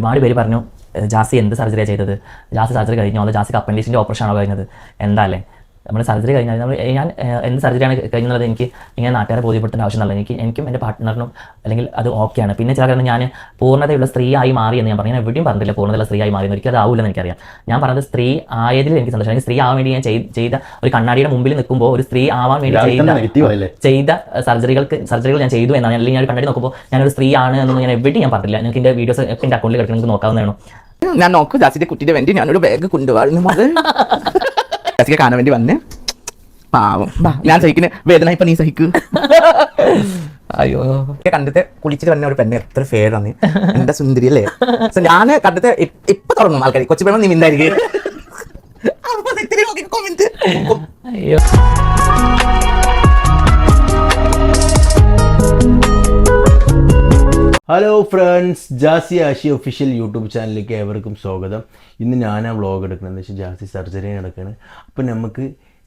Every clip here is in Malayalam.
ഒരുപാട് പേര് പറഞ്ഞു ജാസി എന്ത് സർജറിയാണ് ചെയ്തത്? ജാസി സർജറി കഴിഞ്ഞോ. അതോ ജാസിക്ക് അപ്പൻഡിക്സിന്റെ ഓപ്പറേഷൻ ആണോ കഴിഞ്ഞത്? എന്താ അല്ലേ? നമ്മൾ സർജറി കഴിഞ്ഞാൽ നമ്മൾ ഞാൻ എന്ത് സർജറിയാണ് കഴിഞ്ഞുള്ളത് എനിക്ക് ഇങ്ങനെ നാട്ടുകാരെ ബോധ്യപ്പെടുത്തേണ്ട ആവശ്യമല്ല. എനിക്ക് എനിക്കും എന്റെ പാർട്ട്ണറിനും അല്ലെങ്കിൽ അത് ഓക്കെയാണ്. പിന്നെ ചില കാരണം ഞാൻ പൂർണതയുള്ള സ്ത്രീ ആയി മാറി എന്ന് ഞാൻ പറഞ്ഞു ഞാൻ എവിടെയും പറഞ്ഞില്ല പൂർണതയുള്ള സ്ത്രീയായി മാറി എനിക്ക് അത് ആവില്ലെന്ന് എനിക്കറിയാം. ഞാൻ പറഞ്ഞത് സ്ത്രീ ആയതിൽ എനിക്ക് സന്തോഷം. അല്ലെങ്കിൽ സ്ത്രീ ആവാൻ വേണ്ടി ഞാൻ ചെയ്ത ഒരു കണ്ണാടിയുടെ മുമ്പിൽ നിൽക്കുമ്പോൾ ഒരു സ്ത്രീ ആവാൻ വേണ്ടി ചെയ്ത ചെയ്ത സർജറികൾക്ക് സർജറികൾ ഞാൻ ചെയ്തു എന്നാണ്. അല്ലെങ്കിൽ ഞാൻ ഒരു കണ്ണാടി നോക്കുമ്പോൾ ഞാനൊരു സ്ത്രീ ആണ് എന്നൊന്നും ഞാൻ എവിടെയും ഞാൻ പറഞ്ഞില്ല നിങ്ങൾക്ക് എന്റെ വീഡിയോസ് എന്റെ അക്കൗണ്ടിൽ കിടക്കണം നിങ്ങൾക്ക് നോക്കാവുന്നതാണ്. ഞാൻ നോക്കും ജാസിന്റെ കുട്ടിയുടെ വേണ്ടി ഞാനൊരു ബാഗ് കൊണ്ടുപോകുന്നു ജാസിക്ക് കാണാൻ വേണ്ടി വന്ന് പാവം. ഞാൻ സഹിക്കുന്ന വേദന ഇപ്പൊ നീ സഹിക്കൂ. അയ്യോ. കണ്ടത്തെ കുളിച്ചിട്ട് വന്ന ഒരു പെണ്ണ് എത്ര ഫേഡാണ് എന്റെ സുന്ദരി അല്ലേ? ഞാൻ കണ്ടിട്ട് ഇ- ഇപ്പൊ തുടങ്ങും ആൾക്കാർ കൊച്ചു പെണ്ണ് നീ മിണ്ടായിരിക്കും. അയ്യോ. Hello friends Jasi Ashi official YouTube ചാനലിലേക്ക് ഏവർക്കും സ്വാഗതം. ഇന്ന് ഞാൻ ആ വ്ളോഗ് എടുക്കണമെന്ന് വെച്ചാൽ ജാസി സർജറി നടക്കുകയാണ് അപ്പം നമുക്ക്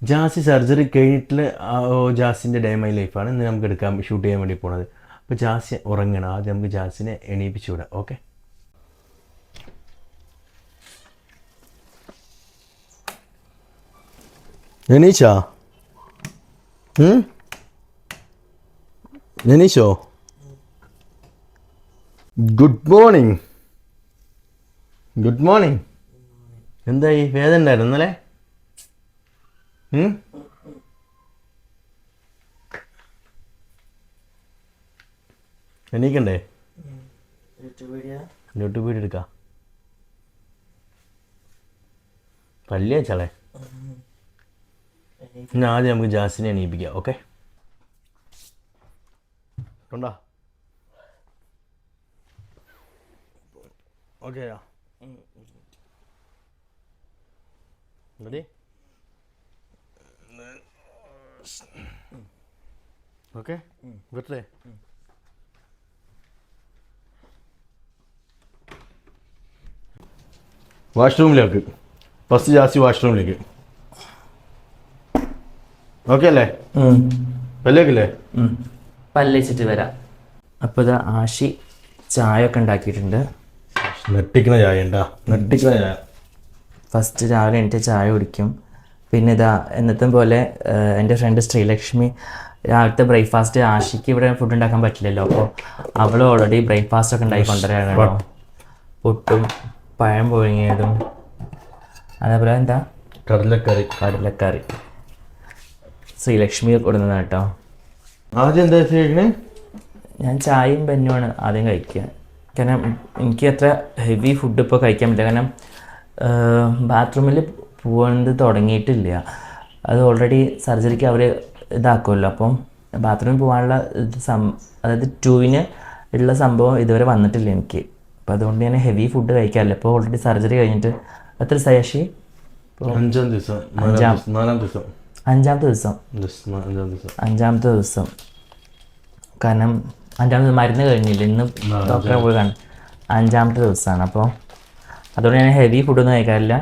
ജാസി സർജറി കഴിഞ്ഞിട്ടുള്ള ജാസിന്റെ ഡേ മൈ ലൈഫാണ് ഇന്ന് നമുക്ക് എടുക്കാൻ ഷൂട്ട് ചെയ്യാൻ വേണ്ടി പോണത്. അപ്പോൾ ജാസി ഉറങ്ങണം. ആദ്യം നമുക്ക് ജാസിനെ എണീപ്പിച്ചു വിടാം. ഓക്കെ എണീച്ചാ? എണീച്ചോ? ഗുഡ് മോർണിംഗ് ഗുഡ് മോർണിംഗ് എന്താ എന്തായി? വേദന ഉണ്ടായിരുന്നു ഇന്നലെ? ഉം? എണീക്കണ്ടേ? YouTube video? എടുക്കാം. പല്ലിയ ചളെ ഇന്ന് ആദ്യം നമുക്ക് ജാസിനെ എണീപ്പിക്കാം ഓക്കെ? കൊണ്ടാ. ഓക്കെ റെഡി ഓക്കെ വിട്ടേ വാഷ്റൂമിലേക്ക് ഫസ്റ്റ് ജാസ്തി വാഷ്റൂമിലേക്ക് ഓക്കെ അല്ലേ? പല്ലേക്കില്ലേ പല്ലിച്ചിട്ട് വരാം. അപ്പോൾ ഇതാ ആശി ചായ ഒക്കെ ഉണ്ടാക്കിയിട്ടുണ്ട്. നെട്ടിക്കുന്ന ചായ ഉണ്ടാ നെട്ടിക്കുന്ന ചായ. ഫസ്റ്റ് രാവിലെ എനിക്ക് ചായ കുടിക്കും. പിന്നെ ഇതാ എന്നത്തെ പോലെ എന്റെ ഫ്രണ്ട് ശ്രീലക്ഷ്മി രാവിലത്തെ ബ്രേക്ക്ഫാസ്റ്റ് ആഷിക്ക് ഇവിടെ ഫുഡ് ഉണ്ടാക്കാൻ പറ്റില്ലല്ലോ. അപ്പോൾ അവൾ ഓൾറെഡി ബ്രേക്ക്ഫാസ്റ്റ് ഒക്കെ ഉണ്ടാക്കി കൊണ്ടുവരാനാണോ? പുട്ടും പഴം പുഴുങ്ങിയതും അതേപോലെ എന്താ? കടലക്കറി. കടലക്കറി. ശ്രീലക്ഷ്മി കൊടുക്കുന്നതാണ് കേട്ടോ. ആദ്യം എന്താ ഞാൻ ചായയും പെന്നുമാണ് ആദ്യം കഴിക്കുക. കാരണം എനിക്ക് അത്ര ഹെവി ഫുഡ് ഇപ്പോൾ കഴിക്കാൻ പറ്റില്ല. കാരണം ബാത്റൂമിൽ പോകുന്നത് തുടങ്ങിയിട്ടില്ല. അത് ഓൾറെഡി സർജറിക്ക് അവർ ഇതാക്കുമല്ലോ അപ്പം ബാത്റൂമിൽ പോകാനുള്ള സം അതായത് ടൂവിന് ഉള്ള സംഭവം ഇതുവരെ വന്നിട്ടില്ല എനിക്ക്. അപ്പോൾ അതുകൊണ്ട് ഞാൻ ഹെവി ഫുഡ് കഴിക്കാറില്ല. ഇപ്പോൾ ഓൾറെഡി സർജറി കഴിഞ്ഞിട്ട് എത്ര സയാഷി അഞ്ചാം ദിവസം. അഞ്ചാം നാലാം ദിവസം. അഞ്ചാമത്തെ ദിവസം. അഞ്ചാമത്തെ ദിവസം. കാരണം അഞ്ചാമത്തെ മരുന്ന് കഴിഞ്ഞില്ല. ഇന്ന് ഡോക്ടറെ പോയി കാണും. അഞ്ചാമത്തെ ദിവസമാണ്. അപ്പോൾ അതുകൊണ്ട് ഞാൻ ഹെവി ഫുഡൊന്നും കഴിക്കാറില്ല.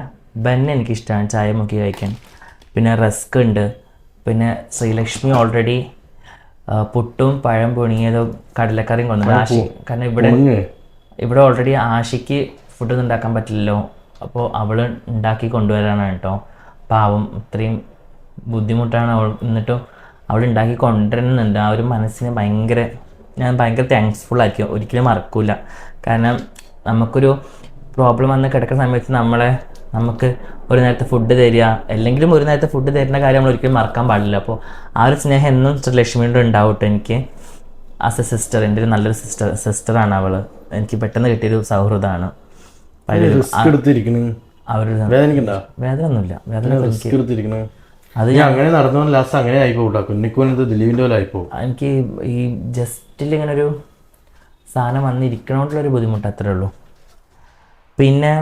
ബന്നെ എനിക്കിഷ്ടമാണ് ചായ മുക്കി കഴിക്കാൻ. പിന്നെ റസ്ക് ഉണ്ട്. പിന്നെ ശ്രീലക്ഷ്മി ഓൾറെഡി പുട്ടും പഴം പൊണിയതും കടലക്കറിയും കൊണ്ടു ആശി കാരണം ഇവിടെ ഇവിടെ ഓൾറെഡി ആശിക്ക് ഫുഡൊന്നും ഉണ്ടാക്കാൻ പറ്റില്ലല്ലോ. അപ്പോൾ അവൾ ഉണ്ടാക്കി കൊണ്ടുവരാനാണ് കേട്ടോ. പാവം ഇത്രയും ബുദ്ധിമുട്ടാണ് അവൾ. എന്നിട്ടും അവൾ ഉണ്ടാക്കി കൊണ്ടുവരുന്നുണ്ട്. ആ ഒരു മനസ്സിന് ഭയങ്കര ഞാൻ ഭയങ്കര താങ്ക്സ്ഫുൾ ആയിരിക്കും. ഒരിക്കലും മറക്കില്ല കാരണം നമുക്കൊരു പ്രോബ്ലം വന്ന് കിടക്കുന്ന സമയത്ത് നമ്മളെ നമുക്ക് ഒരു നേരത്തെ ഫുഡ് തരിക അല്ലെങ്കിലും ഒരു നേരത്തെ ഫുഡ് തരുന്ന കാര്യം നമ്മൾ ഒരിക്കലും മറക്കാൻ പാടില്ല. അപ്പോൾ ആ ഒരു സ്നേഹം എന്നും ലക്ഷ്മിയുടെ ഉണ്ടാവട്ടെ എനിക്ക്. ആസ് എ സിസ്റ്റർ എന്റെ ഒരു നല്ലൊരു സിസ്റ്റർ സിസ്റ്ററാണ് അവൾ എനിക്ക് പെട്ടെന്ന് കിട്ടിയൊരു സൗഹൃദമാണ്. വേദനിക്കണ്ട? വേദന അത് അങ്ങനെ നടന്നു ലാസ്റ്റ് അങ്ങനെ ആയിപ്പോ കൂട്ടാ കുന്നിക്കോനത് ദിലീപിന്റെ പോലെ ആയിപ്പോ എനിക്ക് ഈ ഇങ്ങനെ ഒരു സാധനം വന്നിരിക്കണോണ്ടുള്ളൊരു ബുദ്ധിമുട്ട് അത്രേ ഉള്ളൂ. പിന്നെ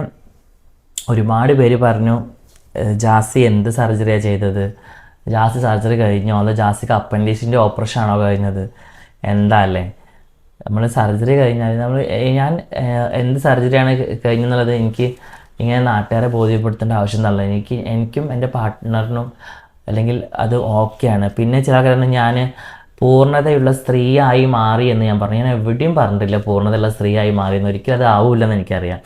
ഒരുപാട് പേര് പറഞ്ഞു ജാസി എന്ത് സർജറിയാണ് ചെയ്തത്? ജാസി സർജറി കഴിഞ്ഞോ? അതോ ജാസിക്ക് അപ്പൻഡിക്സിന്റെ ഓപ്പറേഷൻ ആണോ കഴിഞ്ഞത്? എന്താ അല്ലേ? നമ്മൾ സർജറി കഴിഞ്ഞാൽ നമ്മൾ ഞാൻ എന്ത് സർജറിയാണ് കഴിഞ്ഞെന്നുള്ളത് എനിക്ക് ഇങ്ങനെ നാട്ടുകാരെ ബോധ്യപ്പെടുത്തേണ്ട ആവശ്യം എന്നല്ല എനിക്ക് എനിക്കും എന്റെ പാർട്ട്ണറിനും അല്ലെങ്കിൽ അത് ഓക്കെയാണ്. പിന്നെ ചില കാരണം ഞാൻ പൂർണതയുള്ള സ്ത്രീയായി മാറി എന്ന് ഞാൻ പറഞ്ഞു. ഞാൻ എവിടെയും പറഞ്ഞിട്ടില്ല പൂർണതയുള്ള സ്ത്രീയായി മാറി എന്ന്. ഒരിക്കലും അത് ആവില്ലെന്ന് എനിക്കറിയാം.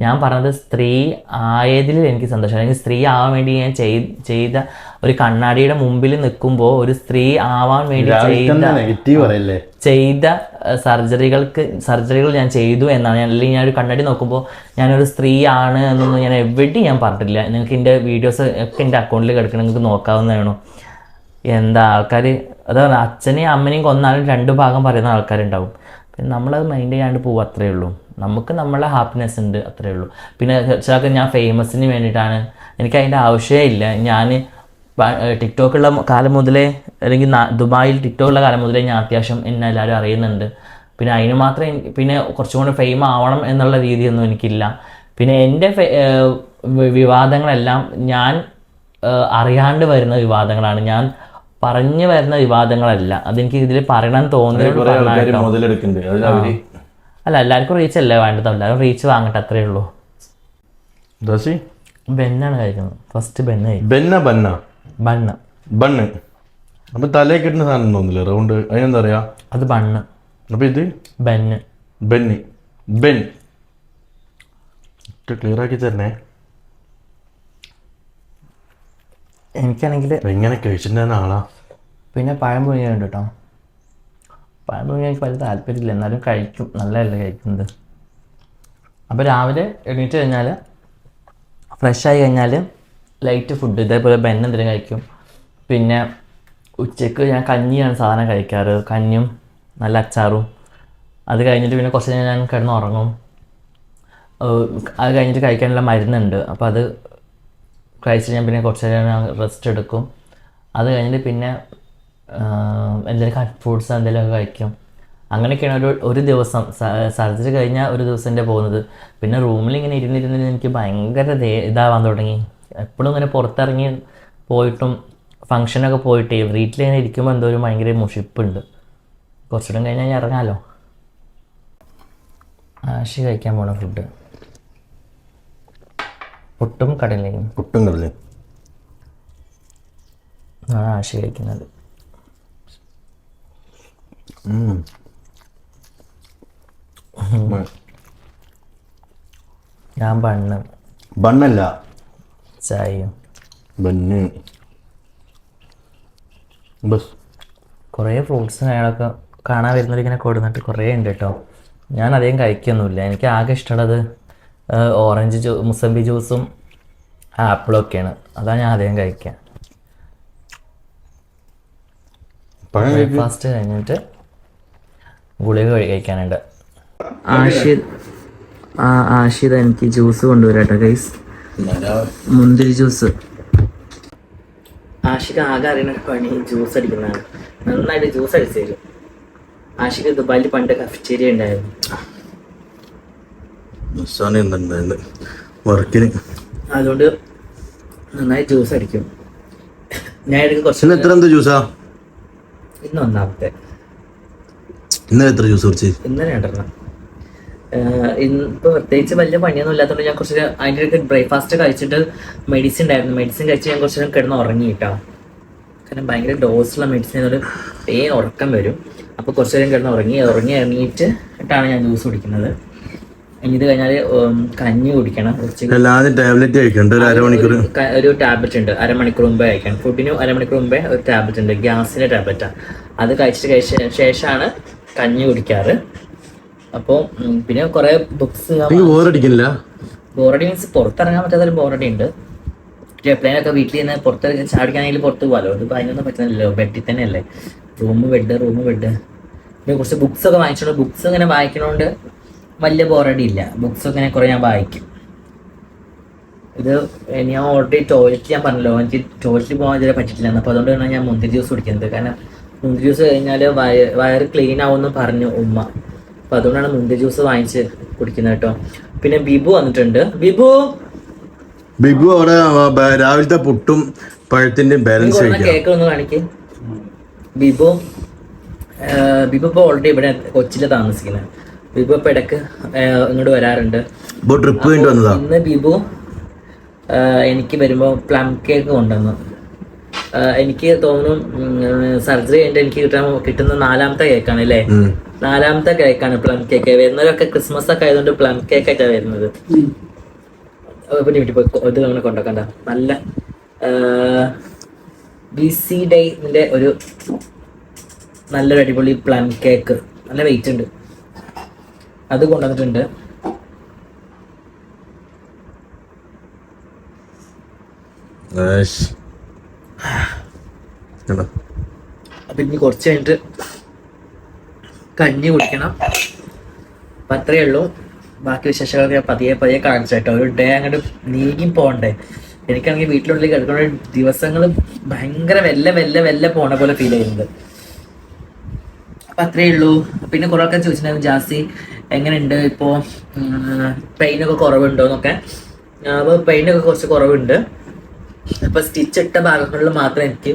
ഞാൻ പറഞ്ഞത് സ്ത്രീ ആയതിൽ എനിക്ക് സന്തോഷം. അല്ലെങ്കിൽ സ്ത്രീ ആവാൻ വേണ്ടി ഞാൻ ചെയ്- ചെയ്ത ഒരു കണ്ണാടിയുടെ മുമ്പിൽ നിൽക്കുമ്പോൾ ഒരു സ്ത്രീ ആവാൻ വേണ്ടി ചെയ്ത ചെയ്ത സർജറികൾക്ക് സർജറികൾ ഞാൻ ചെയ്തു എന്നാണ്. ഞാൻ അല്ലെങ്കിൽ ഞാൻ ഒരു കണ്ണാടി നോക്കുമ്പോൾ ഞാനൊരു സ്ത്രീയാണ് എന്നൊന്നും ഞാൻ എവിടെയും ഞാൻ പറഞ്ഞിട്ടില്ല. നിങ്ങൾക്ക് എന്റെ വീഡിയോസ് ഒക്കെ എന്റെ അക്കൗണ്ടിൽ കിടക്കണം നിങ്ങൾക്ക് നോക്കാവുന്നതാണ്. എന്താ ആൾക്കാർ അതാണ് അച്ഛനെയും അമ്മനെയും കൊന്നാലും രണ്ട് ഭാഗം പറയുന്ന ആൾക്കാരുണ്ടാവും. പിന്നെ നമ്മളത് മൈൻഡ് ചെയ്യാണ്ട് പോകും അത്രയേ ഉള്ളൂ. നമുക്ക് നമ്മളെ ഹാപ്പിനെസ് ഉണ്ട് അത്രയേ ഉള്ളൂ. പിന്നെ ചിലക്ക് ഞാൻ ഫേമസിന് വേണ്ടിയിട്ടാണ്. എനിക്ക് അതിന്റെ ആവശ്യമേ ഇല്ല. ഞാൻ ടിക്ടോക്കുള്ള കാലം മുതലേ അല്ലെങ്കിൽ ദുബായിൽ ടിക്ടോക്കുള്ള കാലം മുതലേ ഞാൻ അത്യാവശ്യം എന്നെ എല്ലാവരും അറിയുന്നുണ്ട്. പിന്നെ അതിന് മാത്രമേ പിന്നെ കുറച്ചും കൂടി ഫെയിം ആവണം എന്നുള്ള രീതിയൊന്നും എനിക്കില്ല. പിന്നെ എന്റെ വിവാദങ്ങളെല്ലാം ഞാൻ അറിയാണ്ട് വരുന്ന വിവാദങ്ങളാണ്. ഞാൻ പറഞ്ഞു വരുന്ന വിവാദങ്ങളല്ല. അതെനിക്ക് ഇതിൽ പറയണം തോന്നിയത് അല്ല എല്ലാവർക്കും റീച്ച് അല്ലേ വേണ്ടത്? എല്ലാവരും റീച്ച് വാങ്ങട്ടെ അത്രേ ഉള്ളൂ. ബെന്നാണ് കഴിക്കുന്നത്. ഫസ്റ്റ് ബെന്ന ബെന്ന ബന്ന. ബണ്ണ്. ബണ്ണ്. അപ്പൊ തലേ കിട്ടുന്ന സാധനം തോന്നില്ല? റൗണ്ട്. അതിനെന്താ പറയാ? അത് ബണ്ണ്. അപ്പൊ ഇത്? ബെന്ന്. ബെന്നി. ബെൻ. ക്ലിയർ ആക്കി തരണേ. എനിക്കാണെങ്കിൽ എങ്ങനെ കഴിച്ചിട്ടുണ്ടായിരുന്ന ആളാ. പിന്നെ പഴം പുഴുങ്ങിയുണ്ട് കേട്ടോ പഴം പുഴുങ്ങി എനിക്ക് വലിയ താല്പര്യമില്ല. എന്നാലും കഴിക്കും. നല്ലതല്ലേ കഴിക്കുന്നത്. അപ്പോൾ രാവിലെ എണീറ്റ് കഴിഞ്ഞാൽ ഫ്രഷായി കഴിഞ്ഞാൽ ലൈറ്റ് ഫുഡ് ഇതേപോലെ ബെൻ എന്തെങ്കിലും കഴിക്കും. പിന്നെ ഉച്ചയ്ക്ക് ഞാൻ കഞ്ഞിയാണ് സാധാരണ കഴിക്കാറ്. കഞ്ഞും നല്ല അച്ചാറും. അത് കഴിഞ്ഞിട്ട് പിന്നെ കുറച്ച് ഞാൻ കിടന്ന് ഉറങ്ങും അത് കഴിഞ്ഞിട്ട് കഴിക്കാനുള്ള മരുന്നുണ്ട്. അപ്പോൾ അത് കഴിച്ച് ഞാൻ പിന്നെ കുറച്ച് നേരം റെസ്റ്റ് എടുക്കും. അത് കഴിഞ്ഞിട്ട് പിന്നെ എന്തെങ്കിലും കട്ട് ഫ്രൂട്ട്സ് എന്തെങ്കിലുമൊക്കെ കഴിക്കും. അങ്ങനെയൊക്കെയാണ് ഒരു ഒരു ദിവസം. സർജറി കഴിഞ്ഞാൽ ഒരു ദിവസം എന്റെ പോകുന്നത്. പിന്നെ റൂമിൽ ഇങ്ങനെ ഇരുന്നിരുന്നിട്ട് എനിക്ക് ഭയങ്കര ഇതാവാൻ തുടങ്ങി. എപ്പോഴും ഇങ്ങനെ പുറത്തിറങ്ങി പോയിട്ടും ഫങ്ഷനൊക്കെ പോയിട്ട് വീട്ടിലിങ്ങനെ ഇരിക്കുമ്പോൾ എന്തോ ഒരു ഭയങ്കര മുഷിപ്പുണ്ട്. കുറച്ചുകൂടെ കഴിഞ്ഞാൽ ഞാൻ ഇറങ്ങാമല്ലോ ആശി കഴിക്കാൻ പോണ ഫുഡ് പുട്ടും കടലയും. പുട്ടും കടലയും. ആണ് ആശി കഴിക്കുന്നത്. ഞാൻ ബണ്ണ്. ബണ്ണല്ല. ചായയും. ബണ്ണ്. ബസ്. കുറേ ഫ്രൂട്ട്സും കാര്യങ്ങളൊക്കെ കാണാൻ വരുന്നവർ ഇങ്ങനെ കൊടുന്നിട്ട് കുറേ ഉണ്ട് കേട്ടോ. ഞാൻ അധികം കഴിക്കൊന്നുമില്ല. എനിക്ക് ആകെ ഇഷ്ടമുള്ളത് ഓറഞ്ച് ജ്യൂ മുസമ്പി ജ്യൂസും ആപ്പിളും ഒക്കെയാണ്. അതാണ് ഞാൻ അധികം കഴിക്കുക. ബ്രേക്ക്ഫാസ്റ്റ് കഴിഞ്ഞിട്ട് ഗുളിക വഴി കഴിക്കാനുണ്ട്. ആഷിദ് ആ ആഷിദ് എനിക്ക് ജ്യൂസ് കൊണ്ടുവരാട്ടോ ഗൈസ് മുന്തിരി ജ്യൂസ്. ആഷിക്ക് ആകെ അറിയുന്ന പണി ജ്യൂസ് അടിക്കുന്നതാണ്. നന്നായിട്ട് ജ്യൂസ് അടിച്ചു തരും. ആഷിക്ക് ദുബായിൽ പണ്ട് കഫിച്ചേരി ഉണ്ടായിരുന്നു. വർക്കിന്. അതുകൊണ്ട് നന്നായി ജ്യൂസ് അടിക്കും. ഞാൻ ഇന്ന് എത്ര ജ്യൂസാ? ഇന്ന് ഒന്നാമത്തെ. ഇന്നലെ എത്ര ജ്യൂസ് കുറിച്ച് ഇന്നലെ രണ്ടെണ്ണം. ഇപ്പൊ പ്രത്യേകിച്ച് വലിയ പണിയൊന്നും ഇല്ലാത്തതുകൊണ്ട് ഞാൻ കുറച്ച് അതിന്റെ ഇടയ്ക്ക് ബ്രേക്ക്ഫാസ്റ്റ് കഴിച്ചിട്ട് മെഡിസിൻ ഉണ്ടായിരുന്നു. മെഡിസിൻ കഴിച്ച് ഞാൻ കുറച്ച് കിടന്ന് ഉറങ്ങി കേട്ടോ. കാരണം ഭയങ്കര ഡോസുള്ള മെഡിസിൻ ഒരു പേ ഉറക്കം വരും. അപ്പോൾ കുറച്ച് നേരം കിടന്ന് ഉറങ്ങി ഉറങ്ങി ഇറങ്ങിയിട്ട് ട്ടാണ് ഞാൻ ജ്യൂസ് കുടിക്കുന്നത്. ഇനി ഇത് കഴിഞ്ഞാൽ കഞ്ഞി കുടിക്കണം. ടാബ്ലറ്റ് കഴിക്കണ്ട. ഒരു അരമണിക്കൂർ. ഒരു ടാബ്ലറ്റ് ഉണ്ട്. അരമണിക്കൂർ മുമ്പേ കഴിക്കണം. ഫുഡിന് അരമണിക്കൂർ മുമ്പേ ഒരു ടാബ്ലറ്റ് ഉണ്ട്. ഗ്യാസിന്റെ ടാബ്ലറ്റാണ് അത് കഴിച്ചിട്ട് കഴിച്ച ശേഷമാണ് കഞ്ഞി കുടിക്കാറ്. അപ്പോൾ പിന്നെ കുറെ ബുക്സ് ബോറടിക്കില്ല ബോറടി മീൻസ് പുറത്തിറങ്ങാൻ പറ്റാത്തൊരു ബോറടി ഉണ്ട് എപ്പോഴൊക്കെ വീട്ടിൽ നിന്ന് പുറത്ത് ചാടിക്കാണെങ്കിൽ പുറത്ത് പോകാലോ. ഇത് അതിനൊന്നും പറ്റുന്നില്ലല്ലോ. ബെഡിൽ തന്നെയല്ലേ. റൂം ബെഡ് റൂം ബെഡ് പിന്നെ കുറച്ച് ബുക്സ് ഒക്കെ വാങ്ങിച്ചോണ്ട് ബുക്സ് ഇങ്ങനെ വായിക്കണോണ്ട് വലിയ ബോറടി ഇല്ല ബുക്സ് ഒക്കെ ഇങ്ങനെ കുറെ ഞാൻ വായിക്കും. ഇത് ഞാൻ ഓൾറെഡി ടോയ്ലറ്റ് ഞാൻ പറഞ്ഞല്ലോ. എനിക്ക് ടോയ്ലറ്റിൽ പോകാൻ ഇതുവരെ പറ്റിയിട്ടില്ല. അപ്പോൾ അതുകൊണ്ടാണ് ഞാൻ മുന്തിരി ജ്യൂസ് കുടിക്കുന്നത്. കാരണം മുന്തിരി ജ്യൂസ് കഴിഞ്ഞാൽ വയ വയറ് ക്ലീൻ ആവുമെന്ന് പറഞ്ഞു ഉമ്മ. അപ്പോൾ അതുകൊണ്ടാണ് മുന്തി ജ്യൂസ് വാങ്ങിച്ച് കുടിക്കുന്നത് കേട്ടോ. പിന്നെ ബിബു വന്നിട്ടുണ്ട്. ബിബു! ബിബു അവിടെ ബ- രാവിലത്തെ പുട്ടും പഴത്തിന്റെ ബാലൻസ് കഴിക്കാം കേക്ക് ഒന്ന് കാണിക്ക്. ബിബു ആ, ബിബു ഇപ്പോൾ ഓൾറെഡി ഇവിടെ കൊച്ചിലെ താമസിക്കുന്നത് ബിബു ഇപ്പൊ ഇടയ്ക്ക് ആ, ഇങ്ങോട്ട് വരാറുണ്ട്. ഇപ്പൊ ട്രിപ്പ് കഴിഞ്ഞിട്ട് വന്നതാ? ഇന്ന് ബിബു ആ, എനിക്ക് വരുമ്പോൾ പ്ലം കേക്ക് കൊണ്ടുവന്നു. എനിക്ക് തോന്നുന്നു സർജറി കഴിഞ്ഞിട്ട് എനിക്ക് കിട്ടാൻ കിട്ടുന്ന നാലാമത്തെ കേക്കാണ് അല്ലേ? നാലാമത്തെ കേക്കാണ് പ്ലം കേക്ക്. വരുന്നവരൊക്കെ ക്രിസ്മസ് ഒക്കെ ആയതുകൊണ്ട് പ്ലം കേക്ക് ഒക്കെ വരുന്നത് ഇത് അങ്ങനെ കൊണ്ടുവക്കണ്ട. നല്ല ബി സി ഡേന്റെ ഒരു നല്ലൊരു അടിപൊളി പ്ലം കേക്ക്. നല്ല വെയിറ്റ് ഉണ്ട്. അത് കൊണ്ടുവന്നിട്ടുണ്ട്. കണ്ടോ ഇനി കുറച്ച് കഴിഞ്ഞിട്ട് കഞ്ഞി കുടിക്കണം. അപ്പൊ അത്രയേ ഉള്ളൂ. ബാക്കി വിശേഷങ്ങളൊക്കെ ഞാൻ പതിയെ പതിയെ കാണിച്ചു കേട്ടോ. ഒരു ഡേ അങ്ങോട്ട് നീങ്ങി പോകണ്ടേ. എനിക്കാണെങ്കിൽ വീട്ടിലുള്ളിൽ കിടക്കുന്ന ദിവസങ്ങൾ ഭയങ്കര വെല്ല വെല്ല വെല്ല പോണ പോലെ ഫീൽ ചെയ്യുന്നുണ്ട്. അപ്പൊ അത്രയേ ഉള്ളൂ. പിന്നെ കുറെ ആൾക്കാർ ചോദിച്ചിട്ടുണ്ടായിരുന്നു ജാസി എങ്ങനെയുണ്ട്? ഇപ്പോ പെയിനൊക്കെ കുറവുണ്ടോ എന്നൊക്കെ. അപ്പോൾ പെയിനൊക്കെ കുറച്ച് കുറവുണ്ട്. അപ്പോൾ സ്റ്റിച്ച് ഇട്ട ഭാഗങ്ങളിൽ മാത്രം എനിക്ക്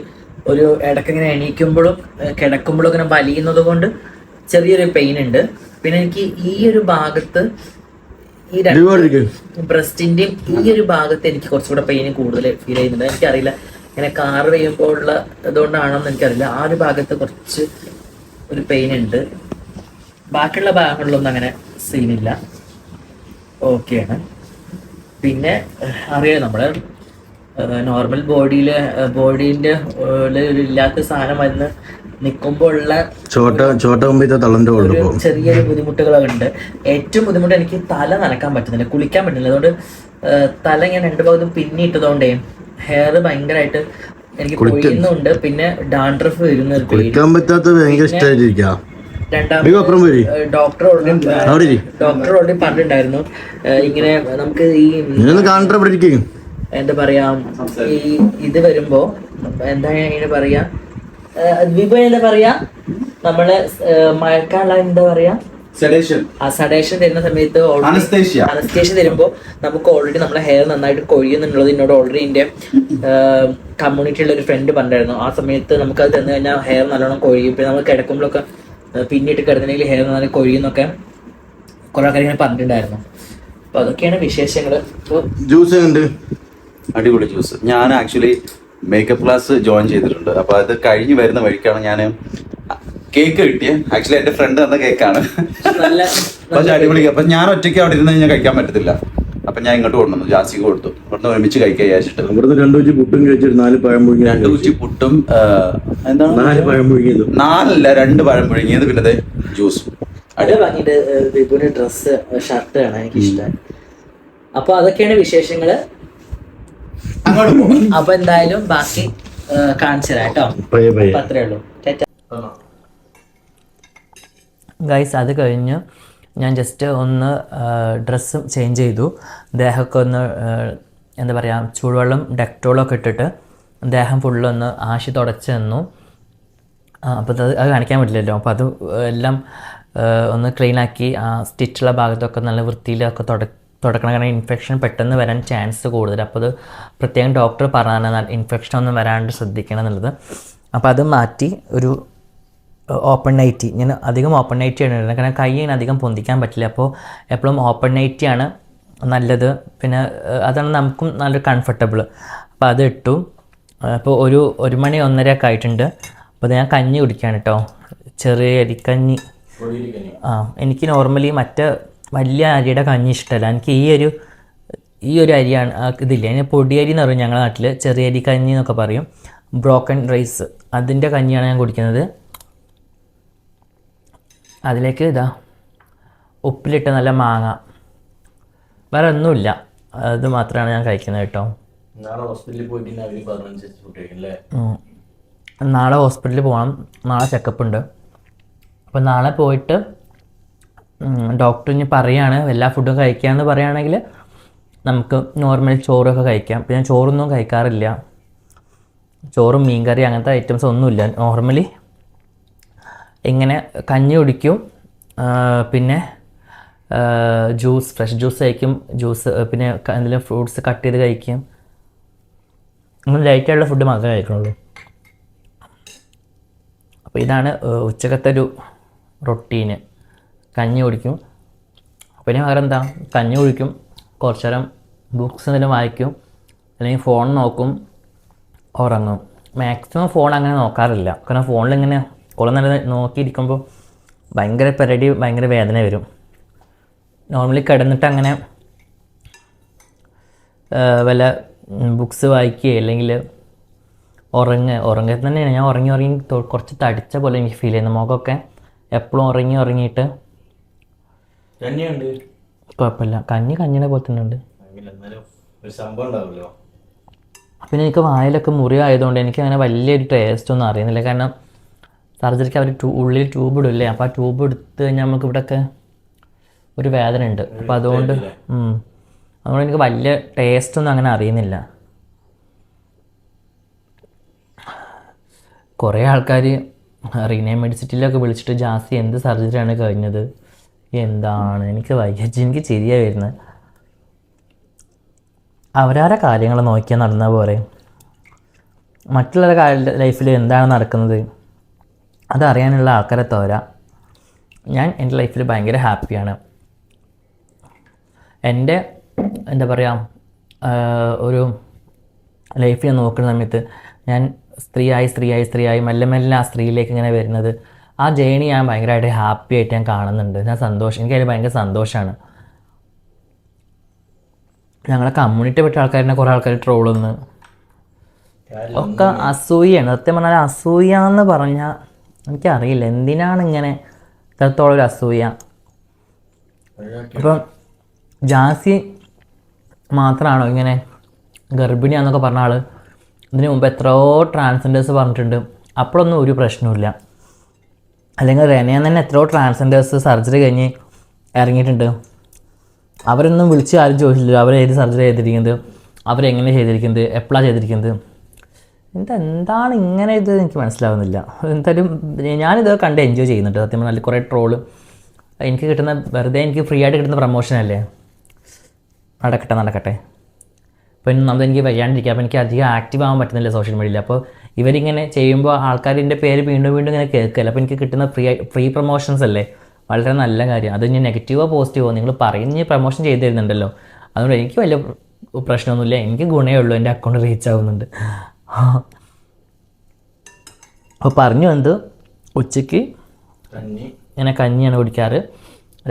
ഒരു ഇടയ്ക്ക് ഇങ്ങനെ എണീക്കുമ്പോഴും കിടക്കുമ്പോഴും ഇങ്ങനെ വലിയുന്നത് കൊണ്ട് ചെറിയൊരു പെയിൻ ഉണ്ട്. പിന്നെ എനിക്ക് ഈ ഒരു ഭാഗത്ത് ഈ രണ്ട് ബ്രസ്റ്റിന്റെയും ഈ ഒരു ഭാഗത്ത് എനിക്ക് കുറച്ചുകൂടെ പെയിൻ കൂടുതൽ ഫീൽ ചെയ്യുന്നുണ്ട്. എനിക്കറിയില്ല ഇങ്ങനെ കാർ ചെയ്യുമ്പോഴുള്ള ഇതുകൊണ്ടാണോന്ന് എനിക്കറിയില്ല. ആ ഒരു ഭാഗത്ത് കുറച്ച് ഒരു പെയിൻ ഉണ്ട്. ബാക്കിയുള്ള ഭാഗങ്ങളിലൊന്നും അങ്ങനെ സീനില്ല ഓക്കെയാണ് പിന്നെ അറിയാം നമ്മുടെ നോർമൽ ബോഡിയിൽ ബോഡീന്റെ ഒരു ഇല്ലാത്ത സാധനം വന്ന് നിൽക്കുമ്പോൾ ഉള്ള ചെറിയൊരു ബുദ്ധിമുട്ടുകളൊക്കെ ഉണ്ട് ഏറ്റവും ബുദ്ധിമുട്ട് എനിക്ക് തല നനക്കാൻ പറ്റുന്നില്ല. കുളിക്കാൻ പറ്റുന്നില്ല. അതുകൊണ്ട് തല ഞാൻ രണ്ട് ഭാഗത്തും പിന്നിട്ടതുകൊണ്ടേ ഹെയർ ഭയങ്കരമായിട്ട് എനിക്ക് പൊഴിയുന്നുണ്ട് പിന്നെ ഡാൻഡ്രഫ് വരുന്ന. ഒരു പേടി കുളിക്കാൻ പറ്റാത്ത ഭയങ്കര ഇഷ്ടമായിട്ടിരിക്കാം രണ്ടാമത് അപ്പുറം വരി. ഡോക്ടർ ഡോക്ടർ ഓൾറെഡി പറഞ്ഞിട്ടുണ്ടായിരുന്നു. ഇങ്ങനെ നമുക്ക് ഈ എന്താ പറയാ ഈ ഇത് വരുമ്പോ എന്താ ഇങ്ങനെ പറയാ ദ്വീപ് എന്താ പറയാ നമ്മൾ മഴക്കാല എന്താ പറയാ? സെഡേഷൻ ആ സഡേഷൻ തരുന്ന സമയത്ത്. അനസ്തേഷ്യ തരുമ്പോ നമുക്ക് ഓൾറെഡി നമ്മളെ ഹെയർ നന്നായിട്ട് കൊഴിയുന്നുള്ളത് എന്നോട് ഓൾറെഡി എന്റെ കമ്മ്യൂണിറ്റിയിലുള്ള ഒരു ഫ്രണ്ട് പറഞ്ഞായിരുന്നു ആ സമയത്ത് നമുക്ക് അത് തന്നു കഴിഞ്ഞാൽ ഹെയർ നല്ലോണം കൊഴിയും. പിന്നെ നമ്മൾ കിടക്കുമ്പോഴൊക്കെ പിന്നിട്ട് കിടന്നില്ലെങ്കിൽ ഹെയർ നന്നായി കൊഴിയുന്നൊക്കെ കുറെ ആൾക്കാർ ഇങ്ങനെ പറഞ്ഞിട്ടുണ്ടായിരുന്നു. അപ്പൊ അതൊക്കെയാണ് വിശേഷങ്ങൾ ജ്യൂസ് ഉണ്ട് അടിപൊളി ജ്യൂസ് ഞാൻ ആക്ച്വലി മേക്കപ്പ് ക്ലാസ് ജോയിൻ ചെയ്തിട്ടുണ്ട്. അപ്പൊ അത് കഴിഞ്ഞ് വരുന്ന വഴിക്കാണ് ഞാൻ കേക്ക് കിട്ടിയ. ആക്ച്വലി എന്റെ ഫ്രണ്ട് തന്ന കേക്കാണ് നല്ല പക്ഷെ അടിപൊളി അപ്പൊ ഞാൻ ഒറ്റയ്ക്ക് അവിടെ ഇരുന്ന് കഴിഞ്ഞാൽ കഴിക്കാൻ പറ്റത്തില്ല. അപ്പൊ ഞാൻ ഇങ്ങോട്ട് കൊണ്ടുവന്നു. ജാസിക്ക് കൊടുത്തു. ഇവിടുന്ന് ഒരുമിച്ച് കഴിക്കാൻ വിചാരിച്ചിട്ട്. ഇവിടുന്ന് രണ്ടു പുട്ടും കഴിച്ചിട്ട് നാല് പഴം പുഴുങ്ങി രണ്ട് പുട്ടും എന്താണ്? നാല് പഴം പുഴുങ്ങിയത്. നാലല്ല രണ്ട് പഴം പുഴുങ്ങിയത്. പിന്നെ ജ്യൂസ് ജ്യൂസും അത് വാങ്ങിയിട്ട് ഡ്രസ്സ് ഷർട്ട് ആണ് എനിക്ക് ഇഷ്ടം അപ്പൊ അതൊക്കെയാണ് വിശേഷങ്ങൾ. അപ്പൊ എന്തായാലും ബാക്കി കാണിച്ചു തരാം കേട്ടോ. അത്രേ ഉള്ളൂ. ഗൈസ് അത് കഴിഞ്ഞ് ഞാൻ ജസ്റ്റ് ഒന്ന് ഡ്രസ്സ് ചേഞ്ച് ചെയ്തു. ദേഹമൊക്കെ ഒന്ന് എന്താ പറയുക ചൂടുവെള്ളം ഡെക്ടോളും ഒക്കെ ഇട്ടിട്ട് ദേഹം ഫുള്ളൊന്ന് ആശി തുടച്ച് തന്നു. അപ്പോൾ അത് അത് കാണിക്കാൻ പറ്റില്ലല്ലോ. അപ്പോൾ അത് എല്ലാം ഒന്ന് ക്ലീനാക്കി ആ സ്റ്റിച്ചുള്ള ഭാഗത്തൊക്കെ നല്ല വൃത്തിയിലൊക്കെ തുട തുടക്കണം. കാരണം ഇൻഫെക്ഷൻ പെട്ടെന്ന് വരാൻ ചാൻസ് കൂടുതൽ അപ്പോൾ അത് പ്രത്യേകം ഡോക്ടർ പറഞ്ഞാൽ ഇൻഫെക്ഷൻ ഒന്നും വരാണ്ട് ശ്രദ്ധിക്കണം എന്നുള്ളത്. അപ്പോൾ അത് മാറ്റി ഒരു ഓപ്പൺ നൈറ്റി ഞാൻ അധികം ഓപ്പൺ നൈറ്റി ആണ് ഇടുന്നത് കാരണം കൈ അധികം പൊന്തിക്കാൻ പറ്റില്ല. അപ്പോൾ എപ്പോഴും ഓപ്പൺ നൈറ്റിയാണ് നല്ലത്. പിന്നെ അതാണ് നമുക്കും നല്ല കംഫർട്ടബിൾ അപ്പോൾ അത് ഇട്ടു. അപ്പോൾ ഒരു ഒരു മണി ഒന്നര ഒക്കെ ആയിട്ടുണ്ട് അപ്പോൾ ഞാൻ കഞ്ഞി കുടിക്കുകയാണ് കേട്ടോ. ചെറിയ അരിക്കഞ്ഞി ആ എനിക്ക് നോർമലി മറ്റേ വലിയ അരിയുടെ കഞ്ഞി ഇഷ്ടമല്ല. എനിക്ക് ഈ ഒരു ഈ ഒരു അരിയാണ് ഇതില്ല? അതിന് പൊടിയരി എന്ന് പറയും ഞങ്ങളുടെ നാട്ടിൽ ചെറിയ അരി കഞ്ഞി എന്നൊക്കെ പറയും. ബ്രോക്കൺ റൈസ് അതിന്റെ കഞ്ഞിയാണ് ഞാൻ കുടിക്കുന്നത്. അതിലേക്ക് ഇതാ ഉപ്പിലിട്ട് നല്ല മാങ്ങ. വേറെ ഒന്നുമില്ല. അത് മാത്രമാണ് ഞാൻ കഴിക്കുന്നത് കേട്ടോ. നാളെ ഹോസ്പിറ്റലിൽ പോകണം. നാളെ ചെക്കപ്പ് ഉണ്ട്. അപ്പം നാളെ പോയിട്ട് ഡോക്ടർ ഇനി പറയാണ് എല്ലാ ഫുഡും കഴിക്കാമെന്ന് പറയുകയാണെങ്കിൽ നമുക്ക് നോർമൽ ചോറൊക്കെ കഴിക്കാം. പിന്നെ ചോറൊന്നും കഴിക്കാറില്ല. ചോറും മീൻകറി അങ്ങനത്തെ ഐറ്റംസ് ഒന്നുമില്ല. നോർമലി ഇങ്ങനെ കഞ്ഞി കുടിക്കും പിന്നെ ജ്യൂസ് ഫ്രഷ് ജ്യൂസ് കഴിക്കും ജ്യൂസ് പിന്നെ എന്തെങ്കിലും ഫ്രൂട്ട്സ് കട്ട് ചെയ്ത് കഴിക്കും. അങ്ങനെ ലൈറ്റായിട്ടുള്ള ഫുഡ് മാത്രമേ കഴിക്കുന്നുള്ളൂ അപ്പോൾ ഇതാണ് ഉച്ചക്കത്തെ ഒരു റൊട്ടീന് കഞ്ഞി കുടിക്കും. പിന്നെ വേറെ എന്താ? കഞ്ഞി കുടിക്കും. കുറച്ച് നേരം ബുക്സ് എന്തെങ്കിലും വായിക്കും. അല്ലെങ്കിൽ ഫോൺ നോക്കും. ഉറങ്ങും. മാക്സിമം ഫോൺ അങ്ങനെ നോക്കാറില്ല. കാരണം ഫോണിൽ ഇങ്ങനെ കുറേ നേരം നോക്കിയിരിക്കുമ്പോൾ ഭയങ്കര പെരടി ഭയങ്കര വേദന വരും. നോർമലി കിടന്നിട്ട് അങ്ങനെ വല്ല ബുക്സ് വായിക്കുകയോ അല്ലെങ്കിൽ ഉറങ്ങുക ഉറങ്ങുക തന്നെയാണ്. ഞാൻ ഉറങ്ങി ഉറങ്ങി കുറച്ച് തടിച്ച പോലെ എനിക്ക് ഫീൽ ചെയ്യുന്നു. മുഖമൊക്കെ എപ്പോഴും ഉറങ്ങി ഉറങ്ങിയിട്ട് കുഴപ്പമില്ല. കഞ്ഞി കഞ്ഞിനെ പോലെ തന്നെ ഉണ്ട്. ഒരു സംഭവം ഉണ്ടാവുമല്ലോ പിന്നെ എനിക്ക് വായിലൊക്കെ മുറി ആയതുകൊണ്ട് എനിക്ക് അങ്ങനെ വലിയൊരു ടേസ്റ്റ് ഒന്നും അറിയുന്നില്ല. കാരണം സർജറിക്ക് അവർ ട്യൂ ഉള്ളിൽ ട്യൂബ് ഇടില്ലേ? അപ്പോൾ ആ ട്യൂബ് എടുത്ത് കഴിഞ്ഞാൽ നമുക്ക് ഇവിടെയൊക്കെ ഒരു വേദന ഉണ്ട്. അപ്പോൾ അതുകൊണ്ട്. അതുകൊണ്ട് എനിക്ക് വലിയ ടേസ്റ്റ് ഒന്നും അങ്ങനെ അറിയുന്നില്ല. കുറേ ആൾക്കാർ റീനെ മെഡിസിറ്റിയിലൊക്കെ വിളിച്ചിട്ട് ജാസ്തി എന്ത് സർജറിയാണ് കഴിഞ്ഞത്? എന്താണ്? എനിക്ക് വയ്യ. എനിക്ക് ചിരിയാണ് വരുന്നത് അവരാരെ കാര്യങ്ങൾ നോക്കിയാൽ നടന്ന പോലെ മറ്റുള്ളവരുടെ ലൈഫിൽ എന്താണ് നടക്കുന്നത്? അതറിയാനുള്ള ആൾക്കാരെ തോര. ഞാൻ എന്റെ ലൈഫിൽ ഭയങ്കര ഹാപ്പിയാണ് എന്റെ എന്താ പറയുക ഒരു ലൈഫിനെ നോക്കുന്ന സമയത്ത് ഞാൻ സ്ത്രീയായി സ്ത്രീയായി സ്ത്രീയായി മെല്ലെ മെല്ലെ ആ സ്ത്രീയിലേക്ക് ഇങ്ങനെ വരുന്നത് ആ ജേണി ഞാൻ ഭയങ്കരമായിട്ട് ഹാപ്പി ആയിട്ട് ഞാൻ കാണുന്നുണ്ട്. ഞാൻ സന്തോഷം എനിക്കതിൽ ഭയങ്കര സന്തോഷമാണ് ഞങ്ങളെ കമ്മ്യൂണിറ്റി പെട്ട ആൾക്കാരിനെ കുറേ ആൾക്കാർ ട്രോളുന്ന് ഒക്കെ അസൂയാണ്. സത്യം പറഞ്ഞാൽ അസൂയ എന്ന് പറഞ്ഞാൽ എനിക്കറിയില്ല. എന്തിനാണ് ഇങ്ങനെ ഇത്രത്തോളം ഒരു അസൂയ? അപ്പം ജാസി മാത്രമാണോ ഇങ്ങനെ ഗർഭിണിയാന്നൊക്കെ പറഞ്ഞ ആൾ ഇതിനു മുമ്പ് എത്രയോ ട്രാൻസ്ജെൻഡേഴ്സ് പറഞ്ഞിട്ടുണ്ട്. അപ്പോഴൊന്നും ഒരു പ്രശ്നവുമില്ല. അല്ലെങ്കിൽ റെനയാൻ തന്നെ എത്രയോ ട്രാൻസ്ജെൻഡേഴ്സ് സർജറി കഴിഞ്ഞ് ഇറങ്ങിയിട്ടുണ്ട്. അവരൊന്നും വിളിച്ച് ആരും ചോദിച്ചില്ല. അവർ ഏത് സർജറി ചെയ്തിരിക്കുന്നത്? അവരെങ്ങനെ ചെയ്തിരിക്കുന്നത്? എപ്പോഴാണ് ചെയ്തിരിക്കുന്നത്? എന്താ എന്താണ് ഇങ്ങനെ ഇത്? എനിക്ക് മനസ്സിലാവുന്നില്ല. എന്തായാലും ഞാനിത് കണ്ട് എൻജോയ് ചെയ്യുന്നുണ്ട്. സത്യം പറഞ്ഞാൽ കുറേ ട്രോൾ എനിക്ക് കിട്ടുന്ന വെറുതെ എനിക്ക് ഫ്രീ ആയിട്ട് കിട്ടുന്ന പ്രൊമോഷനല്ലേ നടക്കട്ടെ നടക്കട്ടെ. ഇപ്പം നമ്മൾ എനിക്ക് വയ്യാണ്ടിരിക്കുക അപ്പോൾ എനിക്ക് അധികം ആക്റ്റീവ് ആവാൻ പറ്റുന്നില്ല സോഷ്യൽ മീഡിയയിൽ അപ്പോൾ ഇവരിങ്ങനെ ചെയ്യുമ്പോൾ ആൾക്കാരിന്റെ പേര് വീണ്ടും വീണ്ടും ഇങ്ങനെ കേൾക്കില്ല? അപ്പോൾ എനിക്ക് കിട്ടുന്ന ഫ്രീ ഫ്രീ പ്രൊമോഷൻസ് അല്ലേ? വളരെ നല്ല കാര്യം. അത് ഞാൻ നെഗറ്റീവോ പോസിറ്റീവോ നിങ്ങൾ പറയുന്ന പ്രൊമോഷൻ ചെയ്ത് തരുന്നുണ്ടല്ലോ. അതുകൊണ്ട് എനിക്ക് വലിയ പ്രശ്നമൊന്നുമില്ല. എനിക്ക് ഗുണമേ ഉള്ളൂ. എന്റെ അക്കൗണ്ട് റീച്ച് ആവുന്നുണ്ട്. അപ്പോൾ പറഞ്ഞു എന്ത്? ഉച്ചയ്ക്ക് കഞ്ഞി. ഇങ്ങനെ കഞ്ഞിയാണ് കുടിക്കാറ്.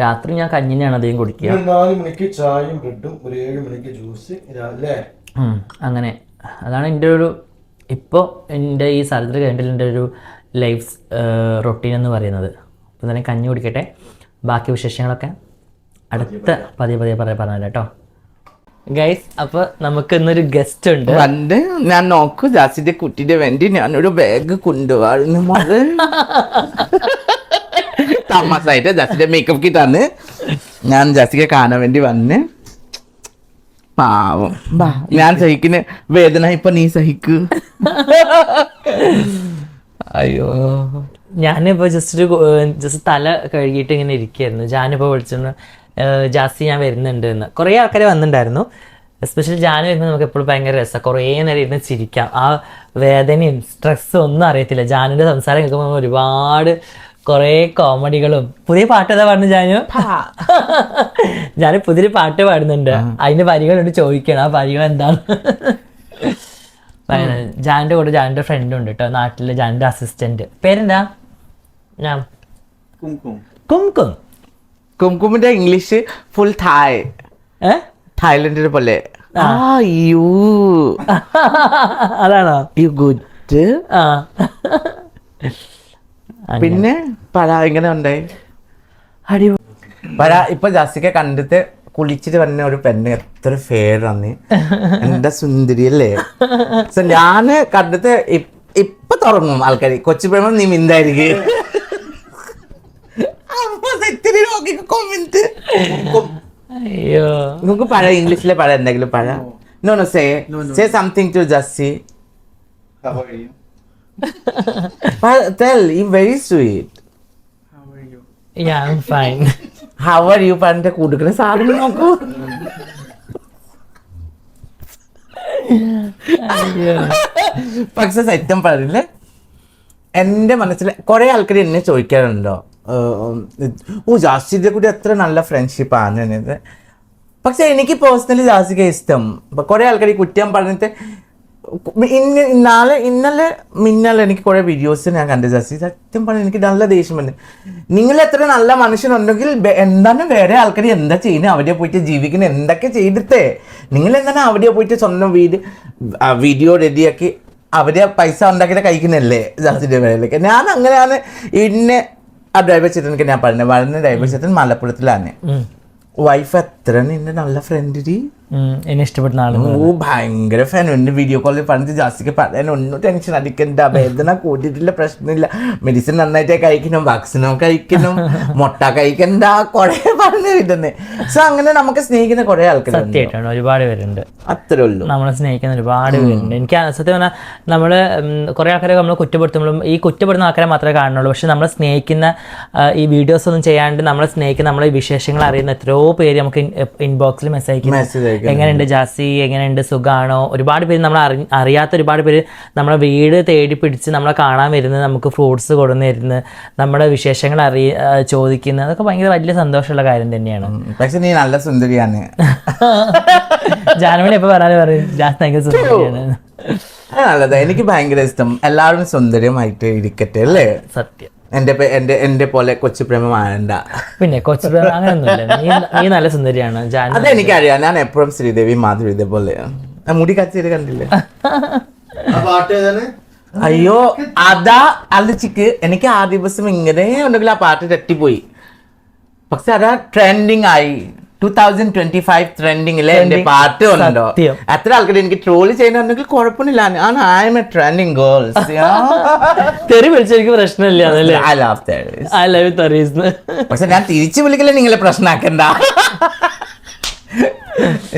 രാത്രി ഞാൻ കഞ്ഞിനെയാണ് അധികം കുടിക്കുക. നാല് മണിക്ക് ചായയും ബ്രെഡും ഒരു ഏഴ് മണിക്ക് ജ്യൂസ് അങ്ങനെ. അതാണ് എന്റെ ഒരു ഇപ്പോൾ എന്റെ ഈ സർജറി കഴിഞ്ഞിട്ട് എന്റെ ഒരു ലൈഫ് റൊട്ടീൻ എന്ന് പറയുന്നത്. അപ്പം തന്നെ കഞ്ഞി കുടിക്കട്ടെ. ബാക്കി വിശേഷങ്ങളൊക്കെ അടുത്ത പതിയെ പതിയെ. പറയാൻ പറഞ്ഞാൽ കേട്ടോ. ഗൈസ് അപ്പൊ നമുക്ക് ഇന്നൊരു ഗസ്റ്റ് ഉണ്ട്. പണ്ട് ഞാൻ നോക്കൂ ജാസിന്റെ കുട്ടിയുടെ വേണ്ടി ഞാനൊരു ബാഗ് കൊണ്ടുപോകുന്നു മകൾ തമാസായിട്ട് ജസ്റ്റിന്റെ മേക്കപ്പ് കിറ്റാണ് ഞാൻ ജസ്റ്റിക്ക് കാണാൻ വേണ്ടി വന്ന്. പാവം. ഞാൻ സഹിക്കുന്ന വേദന ഇപ്പൊ നീ സഹിക്കൂ. അയ്യോ. ഞാനിപ്പോ ജസ്റ്റ് ഒരു ജസ്റ്റ് തല കഴുകിയിട്ട് ഇങ്ങനെ ഇരിക്കുകയായിരുന്നു ഞാനിപ്പോ വിളിച്ചിരുന്നു ജാസ്തി ഞാൻ വരുന്നുണ്ട് എന്ന്. കുറേ ആൾക്കാർ വന്നിട്ടുണ്ടായിരുന്നു. എസ്പെഷ്യലി ജാന് വരുമ്പോൾ നമുക്ക് എപ്പോഴും ഭയങ്കര രസമാണ് കുറേ നേരം ഇരുന്ന് ചിരിക്കാം. ആ വേദനയും സ്ട്രെസ്സും ഒന്നും അറിയത്തില്ല. ജാനിന്റെ സംസാരം കേൾക്കുമ്പോൾ ഒരുപാട് കുറേ കോമഡികളും. പുതിയ പാട്ട് ഏതാ പാടുന്നു ജാനു? ഞാൻ പുതിയൊരു പാട്ട് പാടുന്നുണ്ട്. അതിന്റെ വരികളുണ്ട് ചോദിക്കണം. ആ വരികൾ എന്താണ്? ജാന്റെ കൂടെ ജാന്റെ ഫ്രണ്ട് ഉണ്ട് കേട്ടോ നാട്ടിലെ ജാന്റെ അസിസ്റ്റന്റ് പേരെന്താ? ഞാൻ കുംകും. കുംകുമിന്റെ ഇംഗ്ലീഷ് ഫുൾ തായ് തായ്ലൻഡ് തായ്ലൻഡിനെ പോലെ. യു. അതാണോ? യു ഗുഡ് ആ. പിന്നെ പല ഇങ്ങനെ ഉണ്ടായി? അടി പല ഇപ്പൊ ജാസിക്ക കണ്ടിട്ട് കുളിച്ചിട്ട് വന്ന ഒരു പെണ്ണ്. എത്ര ഫെയർ ആണ് എന്താ സുന്ദരി അല്ലേ? സോ ഞാൻ കണ്ടിട്ട് ഇപ്- ഇപ്പൊ തുടങ്ങും ആൾക്കാർ കൊച്ചു പ്രേമം നീ മിന്തായിരിക്കും അയ്യോ. നിങ്ങൾക്ക് പറ ഇംഗ്ലീഷിലെ പഴ എന്തെങ്കിലും പഴ? No no say say something to Jessy tell you very sweet ഞാൻ ഫൈൻ ഹൗ ആർ യു പറഞ്ഞിട്ട് കൊടുക്കുന്ന സാധനം നോക്കൂ പക്ഷെ സത്യം പറഞ്ഞില്ലേ എന്റെ മനസ്സിൽ കുറേ ആൾക്കാർ എന്നെ ചോദിക്കാറുണ്ടോ ഓ ജാസിന്റെ കൂടി എത്ര നല്ല ഫ്രണ്ട്ഷിപ്പാണ് എന്നത് പക്ഷെ എനിക്ക് പേഴ്സണലി ജാസിക ഇഷ്ടം കുറേ ആൾക്കാർ കുറ്റം പറഞ്ഞിട്ട് ഇന്ന് ഇന്നാളെ ഇന്നലെ മിന്നലെ എനിക്ക് കുറേ വീഡിയോസ് ഞാൻ കണ്ടു ചാച്ചി സത്യം പറഞ്ഞു എനിക്ക് നല്ല ദേഷ്യം വന്നു നിങ്ങൾ എത്ര നല്ല മനുഷ്യനുണ്ടെങ്കിൽ എന്താണ് വേറെ ആൾക്കാർ എന്താ ചെയ്യുന്നത് അവിടെ പോയിട്ട് ജീവിക്കുന്നത് എന്തൊക്കെ ചെയ്തിട്ടേ? നിങ്ങൾ എന്താണ് അവിടെ പോയിട്ട് സ്വന്തം വീട് വീഡിയോ റെഡിയാക്കി അവരെ പൈസ ഉണ്ടാക്കിയിട്ട് കഴിക്കുന്നല്ലേ ജാസിന്റെ വേലയിലേക്ക് ഞാൻ അങ്ങനെയാണ് ഇന്നെ ആ ഡ്രൈവർ ചേട്ടനൊക്കെ ഞാൻ പറഞ്ഞത്. വളരെ ഡ്രൈവർ ചേട്ടൻ മലപ്പുറത്തിലാണ്. വൈഫ് എത്ര നിന്റെ നല്ല ഫ്രണ്ട് എന്നെ ഇഷ്ടപ്പെടുന്ന ആൾ ഓ ഭയങ്കര ഫാൻ എന്നെ വീഡിയോ കോളിൽ പറഞ്ഞിട്ട് ജാസ്തിക്ക് പറയാൻ ഒന്നും ടെൻഷൻ അടിക്കണ്ട. വേദന കൂട്ടിയിട്ടില്ല പ്രശ്നമില്ല. മെഡിസിൻ നന്നായിട്ടേ കഴിക്കണം വാക്സിനോ കഴിക്കണം മുട്ട കഴിക്കണ്ട കുറെ പറഞ്ഞു കിട്ടുന്നേ സോ അങ്ങനെ നമുക്ക് സ്നേഹിക്കുന്ന കുറെ ആൾക്കാരുണ്ട്. സത്യമായിട്ടാണ് ഒരുപാട് പേരുണ്ട്. അത്രേ ഉള്ളൂ. നമ്മളെ സ്നേഹിക്കുന്ന ഒരുപാട് പേരുണ്ട്. എനിക്ക് സത്യം പറഞ്ഞാൽ നമ്മൾ കുറെ ആൾക്കാരെ നമ്മൾ കുറ്റപ്പെടുത്തുമ്പോഴും ഈ കുറ്റപ്പെടുന്ന ആൾക്കാരെ മാത്രമേ കാണുള്ളൂ പക്ഷെ നമ്മളെ സ്നേഹിക്കുന്ന ഈ വീഡിയോസ് ഒന്നും ചെയ്യാണ്ട് നമ്മളെ സ്നേഹിക്കുന്ന നമ്മളെ വിശേഷങ്ങൾ അറിയുന്ന എത്രയോ പേര് നമുക്ക് ഇൻബോക്സിൽ മെസ്സേജ് അയക്കുന്നത്. എങ്ങനെയുണ്ട് ജാസി? എങ്ങനെയുണ്ട്? സുഖാണോ? ഒരുപാട് പേര് നമ്മൾ അറി അറിയാത്ത ഒരുപാട് പേര് നമ്മളെ വീട് തേടി പിടിച്ച് നമ്മളെ കാണാൻ വരുന്നത് നമുക്ക് ഫ്രൂട്ട്സ് കൊടുന്നു തരുന്നത് നമ്മുടെ വിശേഷങ്ങൾ അറിയ ചോദിക്കുന്നത് അതൊക്കെ ഭയങ്കര വലിയ സന്തോഷമുള്ള കാര്യം തന്നെയാണ്. പക്ഷെ നീ നല്ല സുന്ദരിയാണ്. ജാനുവരി എപ്പോൾ പറയാൻ പറയും? ജാസ് ഭയങ്കര സുന്ദരിയാണ്. നല്ലതാ. എനിക്ക് ഭയങ്കര ഇഷ്ടം. എല്ലാവരും സുന്ദരമായിട്ട് ഇരിക്കട്ടെ അല്ലേ? സത്യം. എന്റെ പേ- എന്റെ എന്റെ പോലെ കൊച്ചു പ്രേമം ആനണ്ട പിന്നെ കൊച്ചു പ്രേമം അങ്ങനെയൊന്നുമില്ല നീ നീ നല്ല സുന്ദരിയാണ്. അതെനിക്കറിയാം ഞാൻ എപ്പോഴും ശ്രീദേവി മാധുരി ഇതേപോലെ. മുടി കച്ചേരി കണ്ടില്ലേ? അയ്യോ അതാ അലച്ചിക്ക് എനിക്ക് ആ ദിവസം ഇങ്ങനെ ഉണ്ടെങ്കിൽ ആ പാട്ട് തെറ്റിപ്പോയി പക്ഷെ അതാ ട്രെൻഡിങ് ആയി. ടൂ തൗസൻഡ് ട്വന്റി ഫൈവ് ട്രെൻഡിങ്ങിലെ എന്റെ. പാട്ട് ഉണ്ടോ അത്ര ആൾക്കാർ എനിക്ക് ട്രോൾ ചെയ്യുന്നുണ്ടെങ്കിൽ കുഴപ്പമില്ല ആണ് I am a trending girls തെറി വിളിച്ച എനിക്ക് പ്രശ്നമില്ല പക്ഷെ ഞാൻ തിരിച്ചു വിളിക്കില്ല നിങ്ങളെ പ്രശ്നമാക്കണ്ട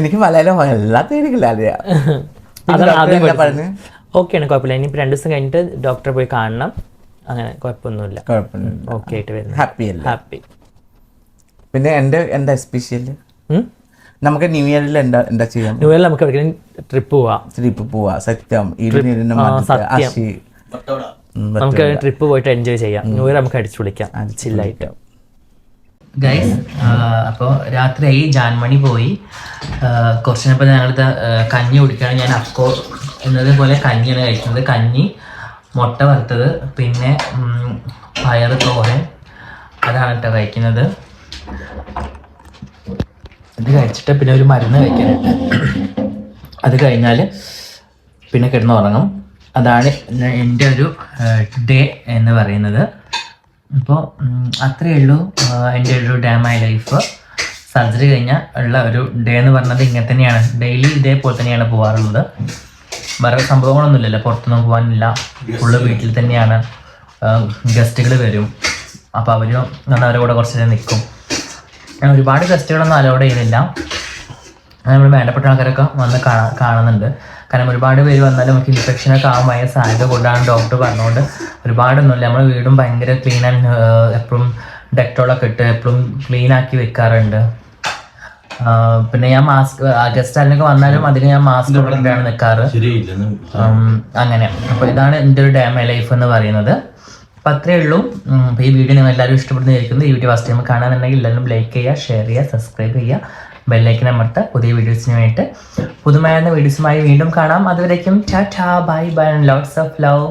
എനിക്ക് മലയാളം എല്ലാ തേടിക്കില്ല അറിയാം ഓക്കെയാണ് കുഴപ്പമില്ല. ഇനിയിപ്പോൾ രണ്ട് ദിവസം കഴിഞ്ഞിട്ട് ഡോക്ടറെ പോയി കാണണം. അങ്ങനെ കുഴപ്പമൊന്നുമില്ല. കുഴപ്പമില്ല ഓക്കെ ആയിട്ട് വരുന്നു. ഹാപ്പി ഹാപ്പി പിന്നെ എന്റെ എന്താ സ്പെഷ്യൽ നമുക്ക് ന്യൂ ഇയറിൽ എന്താ എന്താ ചെയ്യാം ന്യൂ ഇയറിൽ നമുക്ക് എവിടെയെങ്കിലും ട്രിപ്പ് പോവാം. ട്രിപ്പ് പോവാ സത്യം. ഇരുന്നിരുന്ന് അശി. നമുക്ക് ട്രിപ്പ് പോയിട്ട് എൻജോയ് ചെയ്യാം. ന്യൂ ഇയർ നമുക്ക് അടിച്ചു വിളിക്കാം ചില്ലായിട്ട് ഗൈസ് അപ്പോൾ രാത്രിയായി ജാൻമണി പോയി. കുറച്ച് നേരം ഞങ്ങൾ കഞ്ഞി കുടിക്കുകയാണ് ഞാൻ അക്കോ എന്നതുപോലെ കഞ്ഞിയാണ് കഴിക്കുന്നത്. കഞ്ഞി മുട്ട വറുത്തത് പിന്നെ പയർ പയറ് തോരൻ. അതാണ് കേട്ടോ കഴിക്കുന്നത്. ഇത് കഴിച്ചിട്ട് പിന്നെ ഒരു മരുന്ന് കഴിക്കാനുണ്ട് അത് കഴിഞ്ഞാൽ പിന്നെ കിടന്നുറങ്ങും. അതാണ് എന്റെ ഒരു ഡേ എന്ന് പറയുന്നത്. അപ്പോൾ അത്രയേ ഉള്ളൂ എന്റെ ഒരു ഡേ മൈ ലൈഫ്. സർജറി കഴിഞ്ഞാൽ ഉള്ള ഒരു ഡേ എന്ന് പറഞ്ഞത് ഇങ്ങനെ തന്നെയാണ്. ഡെയിലി ഇതേപോലെ തന്നെയാണ് പോകാറുള്ളത് വേറെ സംഭവങ്ങളൊന്നുമില്ലല്ലോ പുറത്തൊന്നും പോകാനില്ല. ഫുള്ള് വീട്ടിൽ തന്നെയാണ്. ഗസ്റ്റുകൾ വരും. അപ്പോൾ അവർ അവരുടെ കൂടെ കുറച്ച് നേരം നിൽക്കും. ഒരുപാട് ഗസ്റ്റുകളൊന്നും അലോഡ് ചെയ്യുന്നില്ല. നമ്മൾ വേണ്ടപ്പെട്ട ആൾക്കാരൊക്കെ വന്ന് കാണാ കാണുന്നുണ്ട്. കാരണം ഒരുപാട് പേര് വന്നാലും നമുക്ക് ഇൻഫെക്ഷനൊക്കെ ആകാൻ ഭയങ്കര സാധ്യത കൂടുതലാണ് ഡോക്ടർ പറഞ്ഞുകൊണ്ട്. ഒരുപാടൊന്നുമില്ല. നമ്മൾ വീടും ഭയങ്കര ക്ലീൻ ആൻഡ് എപ്പോഴും ഡെക്ടോളൊക്കെ ഇട്ട് എപ്പോഴും ക്ലീൻ ആക്കി വെക്കാറുണ്ട്. പിന്നെ ഞാൻ മാസ്ക് ഗസ്റ്റ് ആരെങ്കിലൊക്കെ വന്നാലും അതിന് ഞാൻ മാസ്ക് ഇട്ടിട്ടാണ് നിൽക്കാറ് അങ്ങനെ. അപ്പോൾ ഇതാണ് എന്റെ ഒരു ഡേ മൈ ലൈഫ് എന്ന് പറയുന്നത്. അപ്പോൾ അത്രയേ ഉള്ളൂ. അപ്പോൾ ഈ വീഡിയോ നിങ്ങൾ എല്ലാവരും ഇഷ്ടപ്പെടുന്നതായിരിക്കുന്നു ഈ വീഡിയോ ഫസ്റ്റ് ടൈം കാണാനുണ്ടെങ്കിൽ എല്ലാവരും ലൈക്ക് ചെയ്യുക ഷെയർ ചെയ്യുക സബ്സ്ക്രൈബ് ചെയ്യുക. ബെല്ലൈക്കൻ അമർത്ത പുതിയ വീഡിയോസിന് വേണ്ടിയിട്ട്. പുതുമയാർന്ന വീഡിയോസുമായി വീണ്ടും കാണാം. അതുവരേക്കും tata bye bye and lots of love